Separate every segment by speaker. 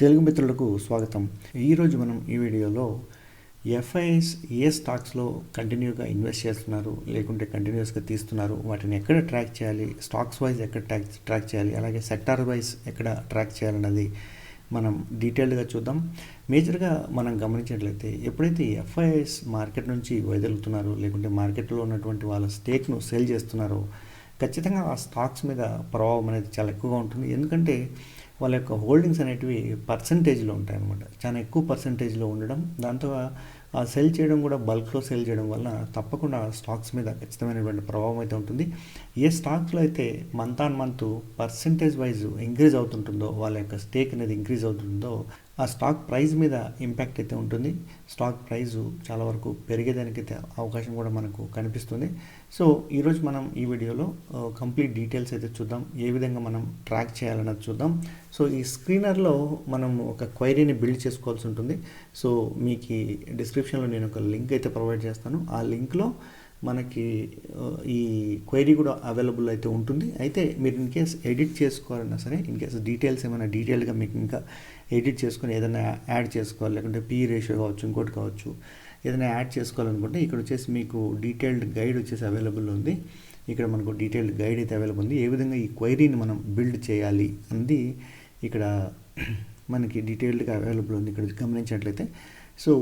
Speaker 1: తెలుగు మిత్రులకు స్వాగతం. ఈరోజు మనం ఈ వీడియోలో ఎఫ్ఐఎస్ ఏ స్టాక్స్లో కంటిన్యూగా ఇన్వెస్ట్ చేస్తున్నారు లేకుంటే కంటిన్యూస్గా తీస్తున్నారు వాటిని ఎక్కడ ట్రాక్ చేయాలి స్టాక్స్ వైజ్ ఎక్కడ ట్రాక్ ట్రాక్ చేయాలి అలాగే సెక్టార్ వైజ్ ఎక్కడ ట్రాక్ చేయాలన్నది మనం డీటెయిల్డ్గా చూద్దాం. మేజర్గా మనం గమనించినట్లయితే ఎప్పుడైతే ఎఫ్ఐఎస్ మార్కెట్ నుంచి వదిలుతున్నారో లేకుంటే మార్కెట్లో ఉన్నటువంటి వాళ్ళ స్టేక్ను సేల్ చేస్తున్నారో ఖచ్చితంగా ఆ స్టాక్స్ మీద ప్రభావం అనేది చాలా ఎక్కువగా ఉంటుంది. ఎందుకంటే వాళ్ళ యొక్క హోల్డింగ్స్ అనేటివి పర్సంటేజ్లో ఉంటాయి అనమాట చాలా ఎక్కువ పర్సంటేజ్లో ఉండడం దాంతో ఆ సెల్ చేయడం కూడా బల్క్లో సెల్ చేయడం వలన తప్పకుండా స్టాక్స్ మీద ఖచ్చితమైనటువంటి ప్రభావం అయితే ఉంటుంది. ఏ స్టాక్స్లో అయితే month on month percentage wise increase అవుతుంటుందో వాళ్ళ యొక్క స్టేక్ అనేది ఇంక్రీజ్ అవుతుందో ఆ స్టాక్ ప్రైస్ మీద ఇంపాక్ట్ అయితే ఉంటుంది. స్టాక్ ప్రైజు చాలా వరకు పెరిగేదానికి అయితే అవకాశం కూడా మనకు కనిపిస్తుంది. సో ఈరోజు మనం ఈ వీడియోలో కంప్లీట్ డీటెయిల్స్ అయితే చూద్దాం. ఏ విధంగా మనం ట్రాక్ చేయాలన్నది చూద్దాం. సో ఈ స్క్రీనర్లో మనం ఒక క్వైరీని బిల్డ్ చేసుకోవాల్సి ఉంటుంది. సో మీకు డిస్క్రిప్షన్లో నేను ఒక లింక్ అయితే ప్రొవైడ్ చేస్తాను. ఆ లింక్లో మనకి ఈ క్వైరీ కూడా అవైలబుల్ అయితే ఉంటుంది. అయితే మీరు ఇన్ కేస్ ఎడిట్ చేసుకోవాలన్నా సరే ఇన్ కేస్ డీటెయిల్స్ ఏమైనా డీటెయిల్గా మీకు ఇంకా ఎడిట్ చేసుకుని ఏదైనా యాడ్ చేసుకోవాలి లేకుంటే పీ రేషియో కావచ్చు ఇంకోటి కావచ్చు ఏదైనా యాడ్ చేసుకోవాలనుకుంటే ఇక్కడ వచ్చేసి మీకు డీటెయిల్డ్ గైడ్ వచ్చేసి అవైలబుల్ ఉంది. ఇక్కడ మనకు డీటెయిల్డ్ గైడ్ అయితే అవైలబుల్ ఉంది. ఏ విధంగా ఈ క్వైరీని మనం బిల్డ్ చేయాలి అంది ఇక్కడ మనకి డీటెయిల్డ్గా అవైలబుల్ ఉంది. ఇక్కడ గమనించినట్లయితే. సో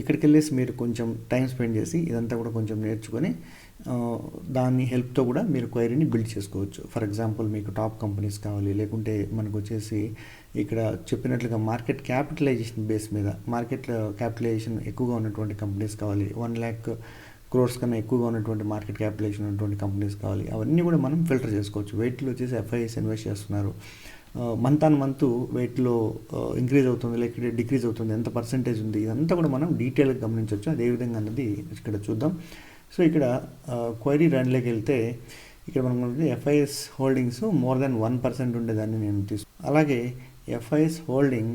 Speaker 1: ఇక్కడికి వెళ్ళేసి మీరు కొంచెం టైం స్పెండ్ చేసి ఇదంతా కూడా కొంచెం నేర్చుకొని దాని హెల్ప్తో కూడా మీరు క్వైరీని బిల్డ్ చేసుకోవచ్చు. ఫర్ ఎగ్జాంపుల్ మీకు టాప్ కంపెనీస్ కావాలి లేకుంటే మనకు వచ్చేసి ఇక్కడ చెప్పినట్లుగా మార్కెట్ క్యాపిటలైజేషన్ బేస్ మీద మార్కెట్ క్యాపిటలైజేషన్ ఎక్కువగా ఉన్నటువంటి కంపెనీస్ కావాలి వన్ ల్యాక్ క్రోర్స్ కన్నా ఎక్కువగా ఉన్నటువంటి మార్కెట్ క్యాపిటలైజేషన్ ఉన్నటువంటి కంపెనీస్ కావాలి అవన్నీ కూడా మనం ఫిల్టర్ చేసుకోవచ్చు. వెయిట్లో వచ్చేసి ఎఫ్ఐఎస్ ఇన్వెస్ట్ చేస్తున్నారు. మంత్ ఆన్ మంత్ వెయిట్లో ఇంక్రీజ్ అవుతుంది లేకపోతే డిక్రీజ్ అవుతుంది ఎంత పర్సెంటేజ్ ఉంది ఇదంతా కూడా మనం డీటెయిల్గా గమనించవచ్చు. అదేవిధంగా అన్నది ఇక్కడ చూద్దాం. సో ఇక్కడ క్వైరీ రన్లోకి వెళ్తే ఇక్కడ మనం FIs holdings more than one percent ఉండేదాన్ని నేను తీసుకు అలాగే FIs holding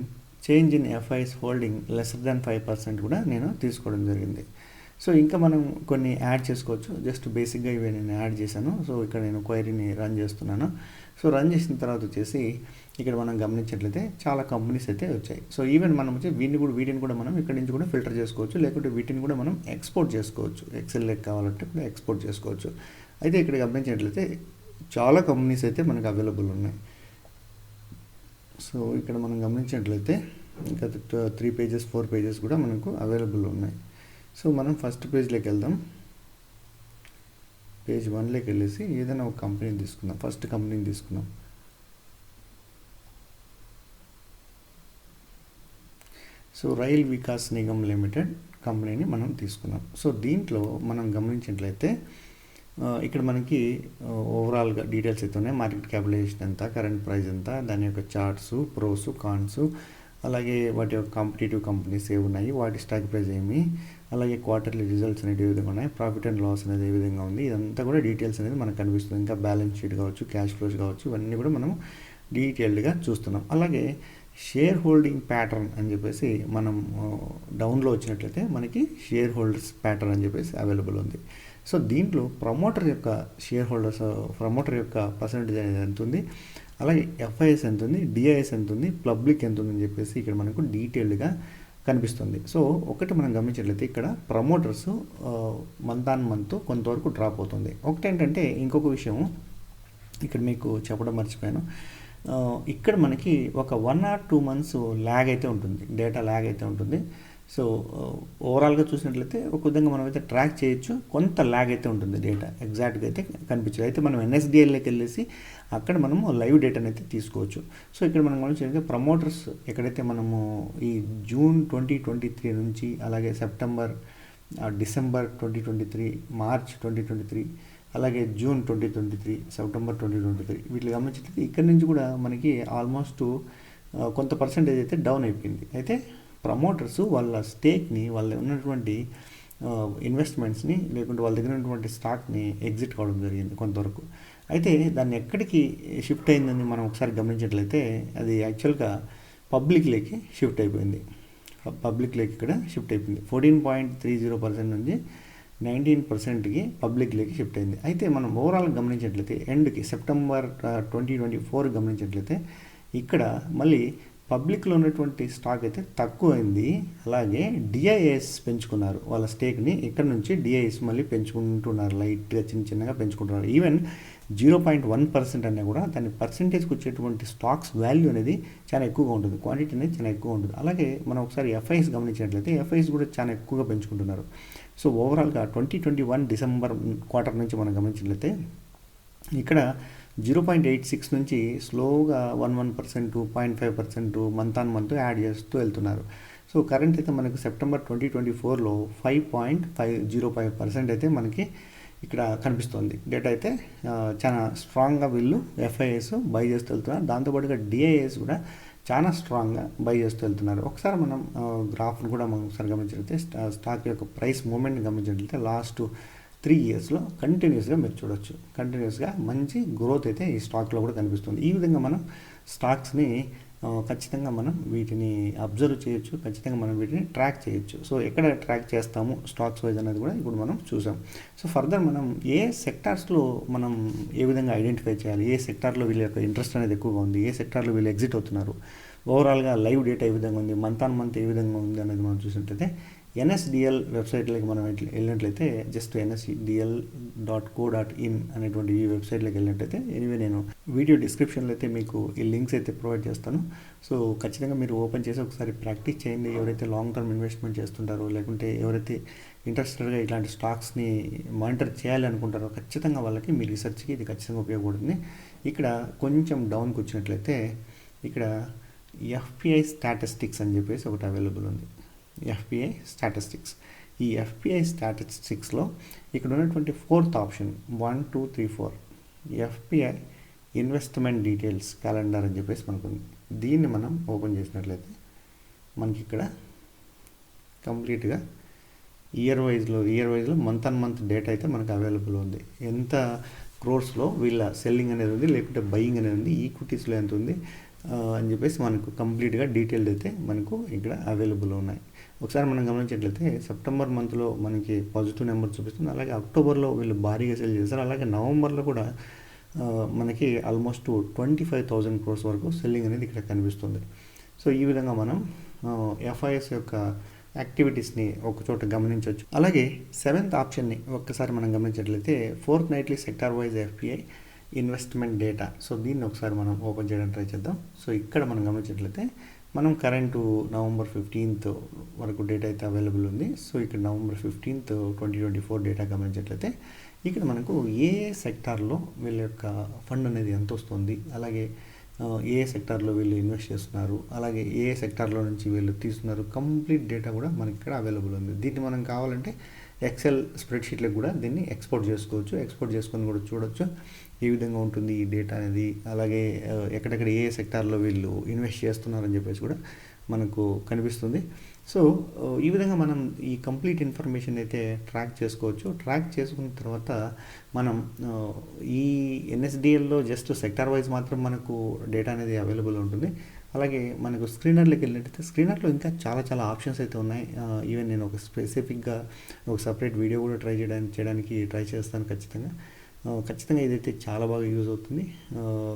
Speaker 1: change in FIs holding lesser than five percent కూడా నేను తీసుకోవడం జరిగింది. సో ఇంకా మనం కొన్ని యాడ్ చేసుకోవచ్చు. జస్ట్ బేసిక్గా ఇవి నేను యాడ్ చేశాను. సో ఇక్కడ నేను క్వైరీని రన్ చేస్తున్నాను. సో రన్ చేసిన తర్వాత వచ్చేసి ఇక్కడ మనం గమనించినట్లయితే చాలా కంపెనీస్ అయితే వచ్చాయి. సో ఈవెన్ మనం వచ్చి వీటిని కూడా వీటిని కూడా మనం ఇక్కడ నుంచి కూడా ఫిల్టర్ చేసుకోవచ్చు. లేకుంటే వీటిని కూడా మనం ఎక్స్పోర్ట్ చేసుకోవచ్చు. ఎక్సెల్ లెక్క కావాలంటే కూడా ఎక్స్పోర్ట్ చేసుకోవచ్చు. అయితే ఇక్కడ గమనించినట్లయితే చాలా కంపెనీస్ అయితే మనకు అవైలబుల్ ఉన్నాయి. సో ఇక్కడ మనం గమనించినట్లయితే ఇంకా త్రీ పేజెస్ ఫోర్ పేజెస్ కూడా మనకు అవైలబుల్ ఉన్నాయి. సో మనం ఫస్ట్ పేజ్లోకి వెళ్దాం. పేజ్ వన్లోకి వెళ్ళేసి ఏదైనా ఒక కంపెనీని తీసుకుందాం. ఫస్ట్ కంపెనీని తీసుకుందాం. So Rail Vikas Nigam Limited కంపెనీని మనం తీసుకున్నాం. సో దీంట్లో మనం గమనించినట్లయితే ఇక్కడ మనకి ఓవరాల్గా డీటెయిల్స్ అయితే ఉన్నాయి. మార్కెట్ క్యాపిటలైజేషన్ ఎంత కరెంట్ ప్రైస్ ఎంత దాని యొక్క చార్ట్స్ ప్రోస్ కాన్స్ అలాగే వాటి యొక్క కాంపిటేటివ్ కంపెనీస్ ఏ ఉన్నాయి వాటి స్టాక్ ప్రైస్ ఏమి అలాగే క్వార్టర్లీ రిజల్ట్స్ అనేవి ఏ విధంగా ఉన్నాయి ప్రాఫిట్ అండ్ లాస్ అనేది ఏ విధంగా ఉంది ఇదంతా కూడా డీటెయిల్స్ అనేది మనకు కనిపిస్తుంది. ఇంకా బ్యాలెన్స్ షీట్ కావచ్చు క్యాష్ ఫ్లోస్ కావచ్చు ఇవన్నీ కూడా మనం డీటెయిల్డ్గా చూస్తున్నాం. అలాగే షేర్ హోల్డింగ్ ప్యాటర్న్ అని చెప్పేసి మనం డౌన్లో వచ్చినట్లయితే మనకి షేర్ హోల్డర్స్ ప్యాటర్న్ అని చెప్పేసి అవైలబుల్ ఉంది. సో దీంట్లో ప్రమోటర్ యొక్క షేర్ హోల్డర్స్ ప్రమోటర్ యొక్క పర్సంటేజ్ అనేది ఎంత ఉంది? అలాగే ఎఫ్ఐఎస్ ఎంత ఉంది? డిఐఎస్ ఎంత ఉంది? పబ్లిక్ ఎంత ఉందని చెప్పేసి ఇక్కడ మనకు డీటెయిల్డ్గా కనిపిస్తుంది. సో ఒకటి మనం గమనించినట్లయితే ఇక్కడ ప్రమోటర్స్ మంత్ ఆన్ మంత్ కొంతవరకు డ్రాప్ అవుతుంది. ఒకటి ఏంటంటే ఇంకొక విషయం ఇక్కడ మీకు చెప్పడం మర్చిపోయాను. ఇక్కడ మనకి ఒక one or two months lag అయితే ఉంటుంది డేటా ల్యాగ్ అయితే ఉంటుంది. సో ఓవరాల్గా చూసినట్లయితే ఒక విధంగా మనం అయితే ట్రాక్ చేయొచ్చు. కొంత ల్యాగ్ అయితే ఉంటుంది డేటా ఎగ్జాక్ట్గా అయితే కనిపించదు. అయితే మనం ఎన్ఎస్డిఎల్లోకి వెళ్ళేసి అక్కడ మనము లైవ్ డేటాని అయితే తీసుకోవచ్చు. సో ఇక్కడ మనం గమనించే ప్రమోటర్స్ ఎక్కడైతే మనము ఈ జూన్ ట్వంటీ ట్వంటీ త్రీ నుంచి అలాగే September December twenty twenty three March twenty twenty three అలాగే June twenty twenty three September twenty twenty three వీటిని గమనించినట్లయితే ఇక్కడ నుంచి కూడా మనకి ఆల్మోస్ట్ కొంత పర్సంటేజ్ అయితే డౌన్ అయిపోయింది. అయితే ప్రమోటర్స్ వాళ్ళ స్టేక్ని వాళ్ళ ఉన్నటువంటి ఇన్వెస్ట్మెంట్స్ని లేకుంటే వాళ్ళ దగ్గర ఉన్నటువంటి స్టాక్ని ఎగ్జిట్ కావడం జరిగింది కొంతవరకు. అయితే దాన్ని ఎక్కడికి షిఫ్ట్ అయిందని మనం ఒకసారి గమనించినట్లయితే అది యాక్చువల్గా పబ్లిక్లోకి షిఫ్ట్ అయిపోయింది. పబ్లిక్లోకి ఇక్కడ షిఫ్ట్ అయిపోయింది. Fourteen point three zero percent నుంచి నైన్టీన్ పర్సెంట్కి పబ్లిక్లోకి షిఫ్ట్ అయింది. అయితే మనం ఓవరాల్ గమనించినట్లయితే ఎండ్కి సెప్టెంబర్ ట్వంటీ ట్వంటీ ఫోర్ గమనించినట్లయితే ఇక్కడ మళ్ళీ పబ్లిక్లో ఉన్నటువంటి స్టాక్ అయితే తక్కువైంది. అలాగే డిఐఎస్ పెంచుకున్నారు. వాళ్ళ స్టేక్ని ఇక్కడ నుంచి డిఐఎస్ మళ్ళీ పెంచుకుంటున్నారు. లైట్గా చిన్న చిన్నగా పెంచుకుంటున్నారు. Even zero point one percent అనే కూడా దాని పర్సెంటేజ్కి వచ్చేటువంటి స్టాక్స్ వాల్యూ అనేది చాలా ఎక్కువగా ఉంటుంది. క్వాంటిటీ అనేది చాలా ఎక్కువ ఉంటుంది. అలాగే మనం ఒకసారి ఎఫ్ఐఎస్ గమనించినట్లయితే ఎఫ్ఐఎస్ కూడా చాలా ఎక్కువగా పెంచుకుంటున్నారు. సో ఓవరాల్గా twenty twenty one December quarter నుంచి మనం గమనించినట్లయితే ఇక్కడ జీరో పాయింట్ ఎయిట్ సిక్స్ నుంచి స్లోగా one one percent point five percent month on month add చేస్తూ వెళ్తున్నారు. సో కరెంట్ అయితే మనకు సెప్టెంబర్ ట్వంటీ ట్వంటీ ఫోర్లో five point five zero five percent అయితే మనకి ఇక్కడ కనిపిస్తుంది. డేటా అయితే చాలా స్ట్రాంగ్గా వీళ్ళు ఎఫ్ఐఎస్ బై చేస్తూ వెళ్తున్నారు. దాంతోపాటుగా డిఐఎస్ కూడా చాలా స్ట్రాంగ్గా బై చేస్తూ వెళ్తున్నారు. ఒకసారి మనం గ్రాఫ్ను కూడా మనం ఒకసారి గమనించినట్లయితే స్టా- స్టాక్ యొక్క ప్రైస్ మూమెంట్ గమనించినట్లయితే లాస్ట్ త్రీ ఇయర్స్లో కంటిన్యూస్గా మీరు చూడొచ్చు. కంటిన్యూస్గా మంచి గ్రోత్ అయితే ఈ స్టాక్లో కూడా కనిపిస్తుంది. ఈ విధంగా మనం స్టాక్స్ని ఖచ్చితంగా మనం వీటిని అబ్జర్వ్ చేయొచ్చు ఖచ్చితంగా మనం వీటిని ట్రాక్ చేయొచ్చు. సో ఎక్కడ ట్రాక్ చేస్తాము స్టాక్స్ వైజ్ అనేది కూడా ఇప్పుడు మనం చూసాం. సో ఫర్దర్ మనం ఏ సెక్టార్స్లో మనం ఏ విధంగా ఐడెంటిఫై చేయాలి? ఏ సెక్టార్లో వీళ్ళ యొక్క ఇంట్రెస్ట్ అనేది ఎక్కువగా ఉంది? ఏ సెక్టార్లో వీళ్ళు ఎగ్జిట్ అవుతున్నారు? ఓవరాల్గా లైవ్ డేటా ఏ విధంగా ఉంది? మంత్ ఆన్ మంత్ ఏ విధంగా ఉంది అనేది మనం చూసినట్టయితే ఎన్ఎస్డిఎల్ వెబ్సైట్లోకి మనం వెళ్ళినట్లయితే just NSDL dot co dot in అనేటువంటి ఈ వెబ్సైట్లోకి వెళ్ళినట్లయితే ఎనివే నేను వీడియో డిస్క్రిప్షన్లో అయితే మీకు ఈ లింక్స్ అయితే ప్రొవైడ్ చేస్తాను. సో ఖచ్చితంగా మీరు ఓపెన్ చేసి ఒకసారి ప్రాక్టీస్ చేయండి. ఎవరైతే లాంగ్ టర్మ్ ఇన్వెస్ట్మెంట్ చేస్తుంటారో లేకుంటే ఎవరైతే ఇంట్రెస్టెడ్గా ఇలాంటి స్టాక్స్ని మానిటర్ చేయాలి అనుకుంటారో ఖచ్చితంగా వాళ్ళకి మీ రీసెర్చ్కి ఇది ఖచ్చితంగా ఉపయోగపడుతుంది. ఇక్కడ కొంచెం డౌన్కి వచ్చినట్లయితే ఇక్కడ ఎఫ్పిఐ స్టాటిస్టిక్స్ అని చెప్పేసి ఒకటి అవైలబుల్ ఉంది. ఎఫ్పిఐ స్టాటిస్టిక్స్ ఈ ఎఫ్పిఐ స్టాటిస్టిక్స్లో ఇక్కడ ఉన్నటువంటి fourth option one two three four FPI investment details calendar అని చెప్పేసి మనకు ఉంది దీన్ని మనం ఓపెన్ చేసినట్లయితే మనకి ఇక్కడ కంప్లీట్గా ఇయర్ వైజ్లో ఇయర్ వైజ్లో మంత్ అండ్ మంత్ డేట్ అయితే మనకు అవైలబుల్ ఉంది. ఎంత క్రోర్స్లో వీళ్ళ సెల్లింగ్ అనేది ఉంది లేకుంటే బయింగ్ అనేది ఉంది ఈక్విటీస్లో ఎంత ఉంది అని చెప్పేసి మనకు కంప్లీట్గా డీటెయిల్డ్ అయితే మనకు ఇక్కడ అవైలబుల్ ఉన్నాయి. ఒకసారి మనం గమనించినట్లయితే సెప్టెంబర్ మంత్లో మనకి పాజిటివ్ నెంబర్ చూపిస్తుంది. అలాగే అక్టోబర్లో వీళ్ళు భారీగా సెల్ చేస్తారు అలాగే నవంబర్లో కూడా మనకి almost twenty five thousand crores వరకు సెల్లింగ్ అనేది ఇక్కడ కనిపిస్తుంది. సో ఈ విధంగా మనం ఎఫ్ఐఎస్ యొక్క యాక్టివిటీస్ని ఒక చోట గమనించవచ్చు. అలాగే సెవెంత్ ఆప్షన్ని ఒక్కసారి మనం గమనించినట్లయితే fortnightly sector wise FPI investment data so దీన్ని ఒకసారి మనం ఓపెన్ చేయడానికి ట్రై చేద్దాం. సో ఇక్కడ మనం గమనించినట్లయితే మనం కరెంటు నవంబర్ ఫిఫ్టీన్త్ వరకు డేటా అయితే అవైలబుల్ ఉంది. సో ఇక్కడ November fifteenth twenty twenty four data గమనించినట్లయితే ఇక్కడ మనకు ఏ సెక్టార్లో వీళ్ళ యొక్క ఫండ్ అనేది ఎంత వస్తుంది? అలాగే ఏ సెక్టార్లో వీళ్ళు ఇన్వెస్ట్ చేస్తున్నారు? అలాగే ఏ సెక్టార్లో నుంచి వీళ్ళు తీస్తున్నారు? కంప్లీట్ డేటా కూడా మనకి ఇక్కడ అవైలబుల్ ఉంది. దీన్ని మనం కావాలంటే ఎక్సెల్ స్ప్రెడ్షీట్లకు కూడా దీన్ని ఎక్స్పోర్ట్ చేసుకోవచ్చు. ఎక్స్పోర్ట్ చేసుకొని కూడా చూడొచ్చు. ఏ విధంగా ఉంటుంది ఈ డేటా అనేది? అలాగే ఎక్కడెక్కడ ఏ సెక్టార్లో వీళ్ళు ఇన్వెస్ట్ చేస్తున్నారని చెప్పేసి కూడా మనకు కనిపిస్తుంది. సో ఈ విధంగా మనం ఈ కంప్లీట్ ఇన్ఫర్మేషన్ అయితే ట్రాక్ చేసుకోవచ్చు. ట్రాక్ చేసుకున్న తర్వాత మనం ఈ ఎన్ఎస్డిఎల్లో జస్ట్ సెక్టార్ వైజ్ మాత్రం మనకు డేటా అనేది అవైలబుల్ ఉంటుంది. అలాగే మనకు స్క్రీనర్లోకి వెళ్ళినట్టయితే స్క్రీనర్లో ఇంకా చాలా చాలా ఆప్షన్స్ అయితే ఉన్నాయి. ఈవెన్ నేను ఒక స్పెసిఫిక్గా ఒక సపరేట్ వీడియో కూడా ట్రై చేయడానికి చేయడానికి ట్రై చేస్తాను ఖచ్చితంగా. ఖచ్చితంగా ఇదైతే చాలా బాగా యూజ్ అవుతుంది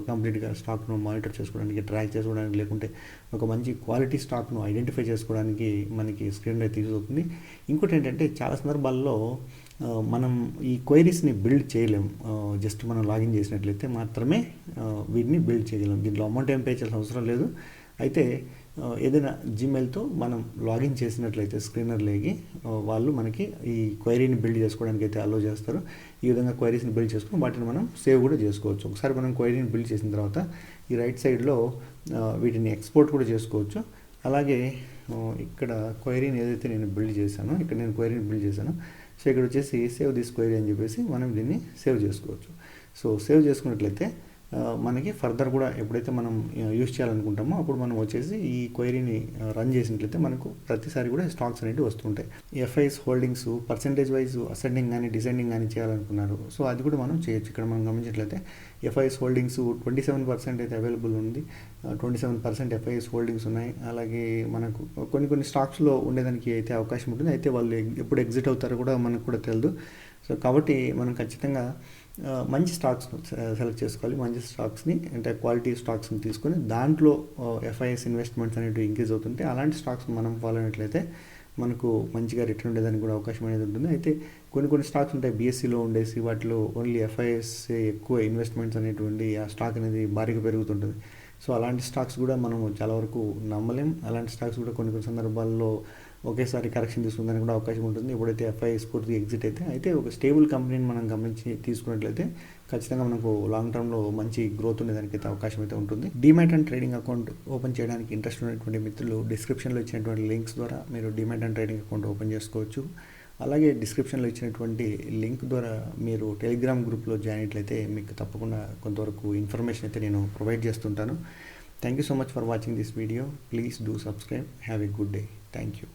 Speaker 1: కంప్లీట్గా స్టాక్ను మానిటర్ చేసుకోవడానికి ట్రాక్ చేసుకోవడానికి లేకుంటే ఒక మంచి క్వాలిటీ స్టాక్ను ఐడెంటిఫై చేసుకోవడానికి మనకి స్క్రీన్ అయితే యూజ్ అవుతుంది. ఇంకోటి ఏంటంటే చాలా సందర్భాల్లో మనం ఈ క్వైరీస్ని బిల్డ్ చేయలేం. జస్ట్ మనం లాగిన్ చేసినట్లయితే మాత్రమే వీటిని బిల్డ్ చేయగలం. దీంట్లో అమౌంట్ ఏం పే చేయాల్సిన అవసరం లేదు. అయితే ఏదైనా జీమెయిల్తో మనం లాగిన్ చేసినట్లయితే స్క్రీనర్ లేగి వాళ్ళు మనకి ఈ క్వైరీని బిల్డ్ చేసుకోవడానికి అయితే అలో చేస్తారు. ఈ విధంగా క్వైరీస్ని బిల్డ్ చేసుకుని వాటిని మనం సేవ్ కూడా చేసుకోవచ్చు. ఒకసారి మనం క్వైరీని బిల్డ్ చేసిన తర్వాత ఈ రైట్ సైడ్లో వీటిని ఎక్స్పోర్ట్ కూడా చేసుకోవచ్చు. అలాగే ఇక్కడ క్వైరీని ఏదైతే నేను బిల్డ్ చేశానో ఇక్కడ నేను క్వైరీని బిల్డ్ చేశాను సో ఇక్కడ వచ్చేసి సేవ్ దిస్ క్వైరీ అని చెప్పేసి మనం దీన్ని సేవ్ చేసుకోవచ్చు. సో సేవ్ చేసుకున్నట్లయితే మనకి ఫర్దర్ కూడా ఎప్పుడైతే మనం యూజ్ చేయాలనుకుంటామో అప్పుడు మనం వచ్చేసి ఈ క్వైరీని రన్ చేసినట్లయితే మనకు ప్రతిసారి కూడా స్టాక్స్ అనేవి వస్తుంటాయి FIIs holdings percentage wise ascending కానీ డిసెండింగ్ కానీ చేయాలనుకున్నారు. సో అది కూడా మనం చేయొచ్చు. ఇక్కడ మనం గమనించినట్లయితే FIIs holdings twenty seven percent అయితే అవైలబుల్ ఉంది. Twenty seven percent FIIs holdings ఉన్నాయి. అలాగే మనకు కొన్ని కొన్ని స్టాక్స్లో ఉండేదానికి అయితే అవకాశం ఉంటుంది. అయితే వాళ్ళు ఎప్పుడు ఎగ్జిట్ అవుతారో కూడా మనకు కూడా తెలియదు సో కాబట్టి మనం ఖచ్చితంగా మంచి స్టాక్స్ సెలెక్ట్ చేసుకోవాలి. మంచి స్టాక్స్ని అంటే క్వాలిటీ స్టాక్స్ని తీసుకొని దాంట్లో ఎఫ్ఐఎస్ ఇన్వెస్ట్మెంట్స్ అనేవి ఇంక్రీజ్ అవుతుంటే అలాంటి స్టాక్స్ మనం ఫాలో అయినట్లయితే మనకు మంచిగా రిటర్న్ ఉండేదానికి కూడా అవకాశం అనేది ఉంటుంది. అయితే కొన్ని కొన్ని స్టాక్స్ ఉంటాయి. బీఎస్సీలో ఉండేసి వాటిలో ఓన్లీ ఎఫ్ఐఎస్ ఎక్కువ ఇన్వెస్ట్మెంట్స్ అనేటువంటి ఆ స్టాక్ అనేది భారీగా పెరుగుతుంటుంది. సో అలాంటి స్టాక్స్ కూడా మనం చాలా వరకు నమ్మలేం. అలాంటి స్టాక్స్ కూడా కొన్ని కొన్ని సందర్భాల్లో ఒకేసారి కరెక్షన్ తీసుకుందానికి కూడా అవకాశం ఉంటుంది. ఎప్పుడైతే ఎఫ్ఐ పూర్తిగా ఎగ్జిట్ అయితే అయితే ఒక స్టేబుల్ కంపెనీని మనం గమనించి తీసుకున్నట్లయితే ఖచ్చితంగా మనకు లాంగ్ టర్మ్లో మంచి గ్రోత్ ఉండేదానికి అయితే అవకాశం అయితే ఉంటుంది. Demat and trading account open చేయడానికి ఇంట్రెస్ట్ ఉన్నటువంటి మిత్రులు డిస్క్రిప్షన్లో ఇచ్చినటువంటి లింక్స్ ద్వారా మీరు demat and trading account open చేసుకోవచ్చు. అలాగే డిస్క్రిప్షన్లో ఇచ్చినటువంటి లింక్ ద్వారా మీరు టెలిగ్రామ్ గ్రూప్లో జాయిన్ అయినట్లయితే మీకు తప్పకుండా కొంతవరకు ఇన్ఫర్మేషన్ అయితే నేను ప్రొవైడ్ చేస్తుంటాను. Thank you so much for watching this video please do subscribe have a good day thank you